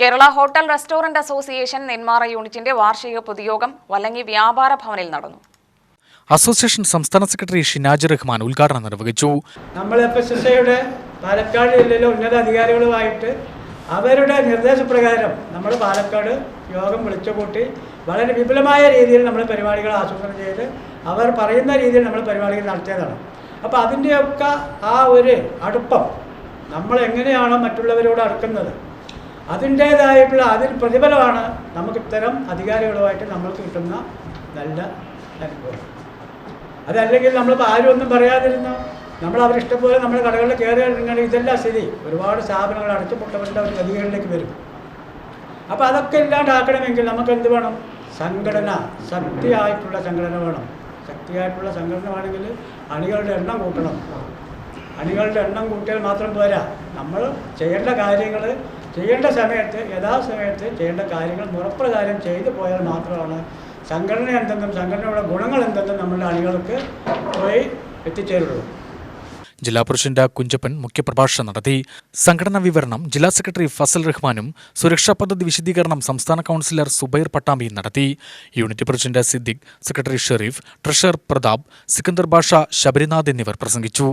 Kerala hotel restaurant association Nenmara യൂണിറ്റിന്റെ വാർഷിക പൊതുയോഗം വലങ്ങി വ്യാപാര ഭവനിൽ നടന്നു. അസോസിയേഷൻ സംസ്ഥാന സെക്രട്ടറി ഷിനാജ് റഹ്മാൻ ഉദ്ഘാടനം നിർവഹിച്ചു. നമ്മൾ എഫ് എസ് എസ് ഐയുടെ പാലക്കാട് ജില്ലയിലെ ഉന്നത അധികാരികളുമായിട്ട് അവരുടെ നിർദ്ദേശപ്രകാരം നമ്മൾ പാലക്കാട് യോഗം വിളിച്ചുകൂട്ടി വളരെ വിപുലമായ രീതിയിൽ നമ്മൾ പരിപാടികൾ ആസൂത്രണം ചെയ്ത് അവർ പറയുന്ന രീതിയിൽ നമ്മൾ പരിപാടികൾ നടത്തിയതാണ്. അപ്പോൾ അതിന്റെയൊക്കെ ആ ഒരു അടുപ്പം നമ്മൾ എങ്ങനെയാണോ മറ്റുള്ളവരോട് അടുക്കുന്നത് അതിന്റേതായിട്ടുള്ള അതിൽ പ്രതിഫലമാണ് നമുക്ക് ഇത്തരം അധികാരികളുമായിട്ട് നമ്മൾക്ക് കിട്ടുന്ന നല്ല അനുഭവം. അതല്ലെങ്കിൽ നമ്മളിപ്പോൾ ആരും ഒന്നും പറയാതിരുന്നു നമ്മൾ അവരിഷ്ടംപോലെ നമ്മുടെ കടകളിൽ കയറി ഇറങ്ങുകയാണെങ്കിൽ ഇതല്ല സ്ഥിതി ഒരുപാട് സ്ഥാപനങ്ങൾ അടച്ചുപൂട്ടവരുടെ ഒരു ഗതികളിലേക്ക് വരും. അപ്പോൾ അതൊക്കെ ഇല്ലാണ്ടാക്കണമെങ്കിൽ നമുക്ക് എന്ത് വേണം? സംഘടന ശക്തിയായിട്ടുള്ള സംഘടന വേണം. ശക്തിയായിട്ടുള്ള സംഘടന വേണമെങ്കിൽ അണികളുടെ എണ്ണം കൂട്ടണം. അണികളുടെ എണ്ണം കൂട്ടിയാൽ മാത്രം പോരാ. നമ്മൾ ചെയ്യേണ്ട കാര്യങ്ങൾ ചെയ്യേണ്ട സമയത്ത് യഥാസമയത്ത് ചെയ്യേണ്ട കാര്യങ്ങൾ മുറപ്രകാരം ചെയ്തു പോയാൽ മാത്രമാണ് സംഘടന എന്തെന്നും സംഘടനയുടെ ഗുണങ്ങൾ എന്തെന്നും നമ്മുടെ അണികൾക്ക് പോയി എത്തിച്ചേരുള്ളൂ. ജില്ലാ പ്രസിഡന്റ് കുഞ്ചപ്പൻ മുഖ്യപ്രഭാഷണം നടത്തി. സംഘടനാ വിവരണം ജില്ലാ സെക്രട്ടറി ഫസൽ റഹ്മാനും സുരക്ഷാ പദ്ധതി വിശദീകരണം സംസ്ഥാന കൗൺസിലർ സുബൈർ പട്ടാമ്പിയും നടത്തി. Unit president Siddique secretary Shereef treasurer Prathap Sikandar Basha Sabarinath എന്നിവർ പ്രസംഗിച്ചു.